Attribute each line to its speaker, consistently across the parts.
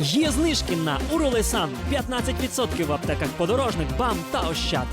Speaker 1: Є знижки на Уролесан 15% в аптеках подорожник, БАМ та Ощад.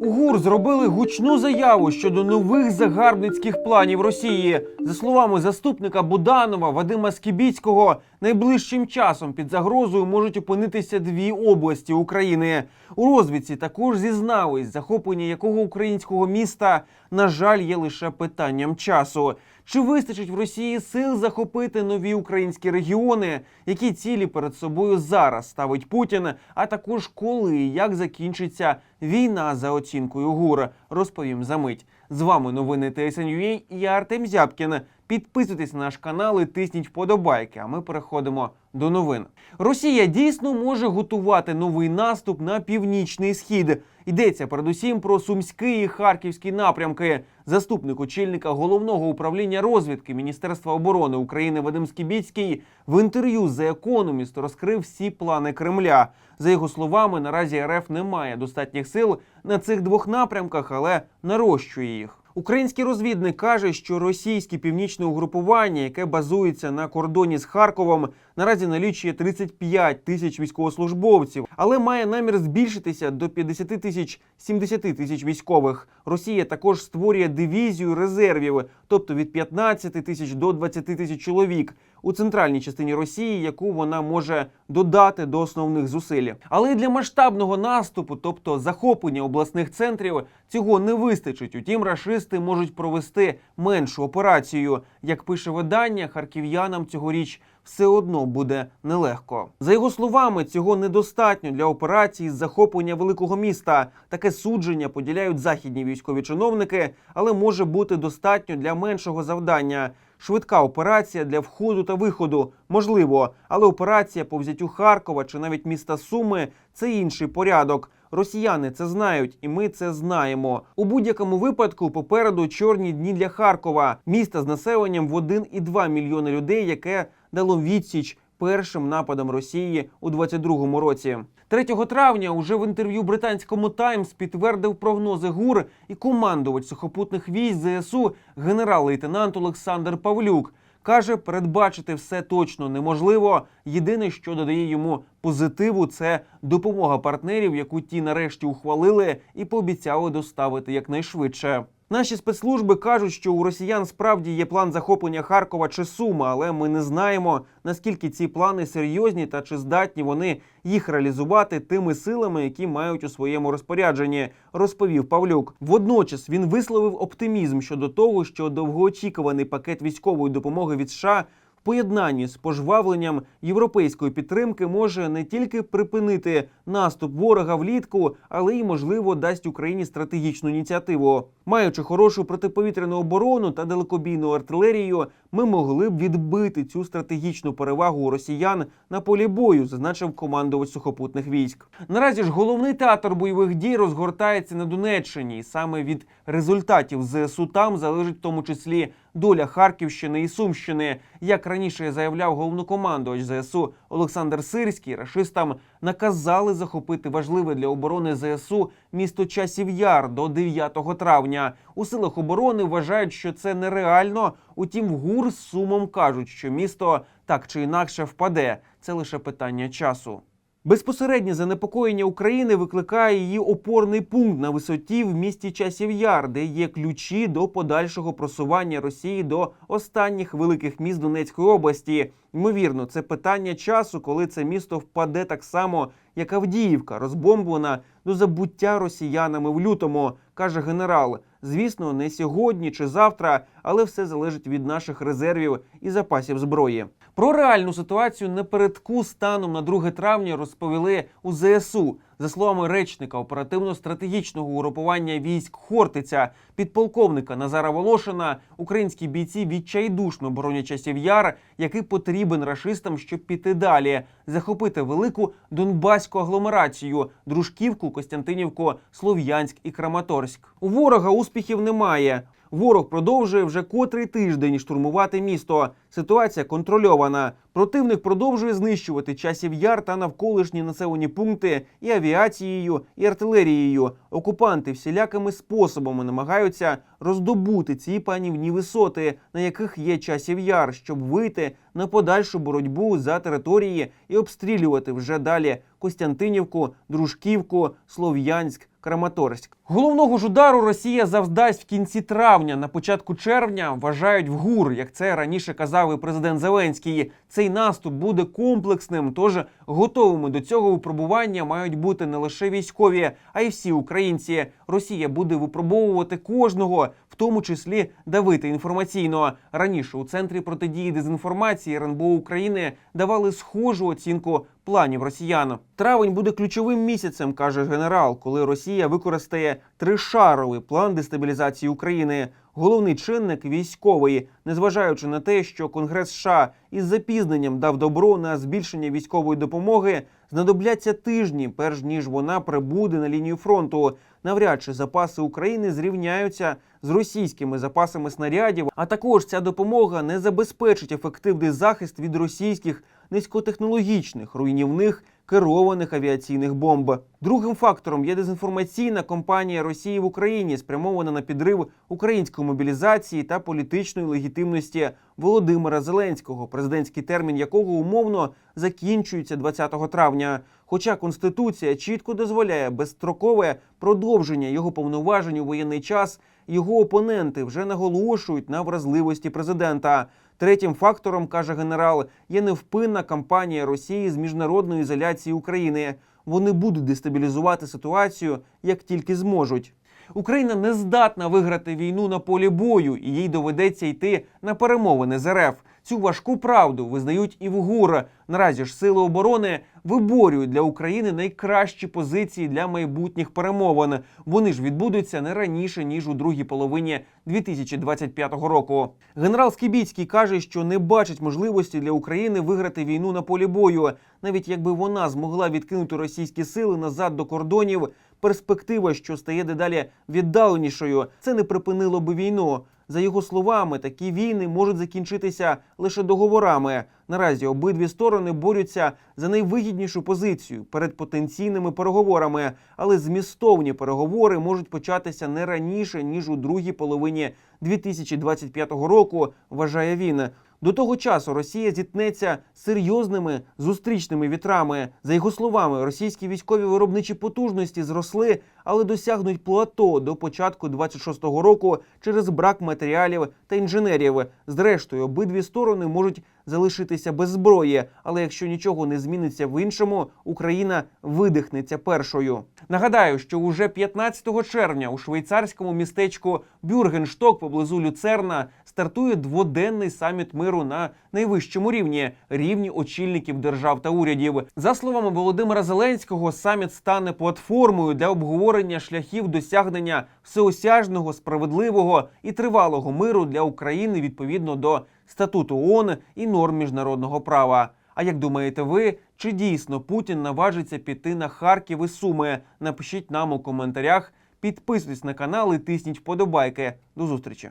Speaker 2: У ГУР зробили гучну заяву щодо нових загарбницьких планів Росії. За словами заступника Буданова Вадима Скібіцького, найближчим часом під загрозою можуть опинитися дві області України. У розвідці також зізнались, захоплення якого українського міста, на жаль, є лише питанням часу. Чи вистачить в Росії сил захопити нові українські регіони? Які цілі перед собою зараз ставить Путін? А також коли і як закінчиться війна за оцінкою ГУР? Розповім за мить. З вами новини ТСНЮА і я Артем Зябкін. Підписуйтесь на наш канал і тисніть вподобайки. А ми переходимо до новин. Росія дійсно може готувати новий наступ на північний схід. Йдеться передусім про Сумський і Харківський напрямки. Заступник очільника головного управління розвідки Міністерства оборони України Вадим Скібіцький в інтерв'ю з The Economist розкрив всі плани Кремля. За його словами, наразі РФ не має достатніх сил на цих двох напрямках, але нарощує їх. Український розвідник каже, що російське північне угрупування, яке базується на кордоні з Харковом, наразі налічує 35 тисяч військовослужбовців, але має намір збільшитися до 50 тисяч 70 тисяч військових. Росія також створює дивізію резервів, тобто від 15 тисяч до 20 тисяч чоловік у центральній частині Росії, яку вона може додати до основних зусиль. Але й для масштабного наступу, тобто захоплення обласних центрів, цього не вистачить. Утім, рашисти можуть провести меншу операцію. Як пише видання, харків'янам цьогоріч все одно буде нелегко. За його словами, цього недостатньо для операції з захоплення великого міста. Таке судження поділяють західні військові чиновники, але може бути достатньо для меншого завдання. Швидка операція для входу та виходу можливо, але операція по взяттю Харкова чи навіть міста Суми це інший порядок. Росіяни це знають, і ми це знаємо. У будь-якому випадку попереду чорні дні для Харкова, міста з населенням в 1,2 мільйони людей, яке дало відсіч першим нападам Росії у 22-му році. 3 травня уже в інтерв'ю британському Таймс підтвердив прогнози ГУР і командувач сухопутних військ ЗСУ генерал-лейтенант Олександр Павлюк. Каже, передбачити все точно неможливо. Єдине, що додає йому позитиву, це допомога партнерів, яку ті нарешті ухвалили і пообіцяли доставити якнайшвидше. Наші спецслужби кажуть, що у росіян справді є план захоплення Харкова чи Сума, але ми не знаємо наскільки ці плани серйозні та чи здатні вони їх реалізувати тими силами, які мають у своєму розпорядженні, розповів Павлюк. Водночас він висловив оптимізм щодо того, що довгоочікуваний пакет військової допомоги від США поєднанні з пожвавленням європейської підтримки може не тільки припинити наступ ворога влітку, але й можливо дасть Україні стратегічну ініціативу. Маючи хорошу протиповітряну оборону та далекобійну артилерію, ми могли б відбити цю стратегічну перевагу у росіян на полі бою, зазначив командувач сухопутних військ. Наразі ж головний театр бойових дій розгортається на Донеччині, і саме від результатів ЗСУ там залежить в тому числі доля Харківщини і Сумщини. Як раніше заявляв головнокомандувач ЗСУ Олександр Сирський, рашистам наказали захопити важливе для оборони ЗСУ місто Часів Яр до 9 травня. У силах оборони вважають, що це нереально. Утім, ГУР з сумом кажуть, що місто так чи інакше впаде. Це лише питання часу. Безпосереднє занепокоєння України викликає її опорний пункт на висоті в місті Часів Яр, де є ключі до подальшого просування Росії до останніх великих міст Донецької області. Ймовірно, це питання часу, коли це місто впаде так само, як Авдіївка, розбомблена до забуття росіянами в лютому, каже генерал. Звісно, не сьогодні чи завтра, але все залежить від наших резервів і запасів зброї. Про реальну ситуацію напередку станом на 2 травня розповіли у ЗСУ. За словами речника оперативно-стратегічного угрупування військ Хортиця, підполковника Назара Волошина, українські бійці відчайдушно боронять часів яр, який потрібен рашистам, щоб піти далі, захопити велику донбаську агломерацію, Дружківку, Костянтинівку, Слов'янськ і Краматорськ. У ворога успіхів немає. Ворог продовжує вже котрий тиждень штурмувати місто. Ситуація контрольована. Противник продовжує знищувати часів яр та навколишні населені пункти і авіацією, і артилерією. Окупанти всілякими способами намагаються роздобути ці панівні висоти, на яких є часів яр, щоб вийти на подальшу боротьбу за території і обстрілювати вже далі Костянтинівку, Дружківку, Слов'янськ. Краматорськ. Головного ж удару Росія завдасть в кінці травня, на початку червня вважають в ГУР, як це раніше казав і президент Зеленський. Цей наступ буде комплексним, тож готовими до цього випробування мають бути не лише військові, а й всі українці. Росія буде випробовувати кожного, в тому числі давити інформаційно. Раніше у центрі протидії дезінформації РНБО України давали схожу оцінку планів росіян. Травень буде ключовим місяцем, каже генерал, коли Росія використає тришаровий план дестабілізації України. Головний чинник військовий, незважаючи на те, що Конгрес США із запізненням дав добро на збільшення військової допомоги, знадобляться тижні, перш ніж вона прибуде на лінію фронту. Навряд чи запаси України зрівняються з російськими запасами снарядів. А також ця допомога не забезпечить ефективний захист від російських низькотехнологічних руйнівних керованих авіаційних бомб. Другим фактором є дезінформаційна кампанія Росії в Україні, спрямована на підрив української мобілізації та політичної легітимності Володимира Зеленського, президентський термін якого умовно закінчується 20 травня. Хоча конституція чітко дозволяє безстрокове продовження його повноважень у воєнний час, його опоненти вже наголошують на вразливості президента. Третім фактором, каже генерал, є невпинна кампанія Росії з міжнародної ізоляції України. Вони будуть дестабілізувати ситуацію як тільки зможуть. Україна не здатна виграти війну на полі бою, і їй доведеться йти на перемовини з РФ. Цю важку правду визнають і в ГУР. Наразі ж сили оборони виборюють для України найкращі позиції для майбутніх перемовин. Вони ж відбудуться не раніше ніж у другій половині 2025 року. Генерал Скібіцький каже, що не бачить можливості для України виграти війну на полі бою, навіть якби вона змогла відкинути російські сили назад до кордонів. Перспектива, що стає дедалі віддаленішою, це не припинило би війну. За його словами, такі війни можуть закінчитися лише договорами. Наразі обидві сторони борються за найвигіднішу позицію перед потенційними переговорами, але змістовні переговори можуть початися не раніше ніж у другій половині 2025 року. Вважає він. До того часу Росія зіткнеться серйозними зустрічними вітрами. За його словами, російські військові виробничі потужності зросли, але досягнуть плато до початку 26-го року через брак матеріалів та інженерів. Зрештою, обидві сторони можуть залишитися без зброї, але якщо нічого не зміниться в іншому, Україна видихнеться першою. Нагадаю, що уже 15 червня у швейцарському містечку Бюргеншток поблизу Люцерна стартує дводенний саміт миру на найвищому рівні рівні очільників держав та урядів. За словами Володимира Зеленського, саміт стане платформою для обговорення шляхів досягнення всеосяжного, справедливого і тривалого миру для України відповідно до статуту ООН і норм міжнародного права. А як думаєте ви, чи дійсно Путін наважиться піти на Харків і Суми? Напишіть нам у коментарях, підписуйтесь на канал і тисніть вподобайки. До зустрічі.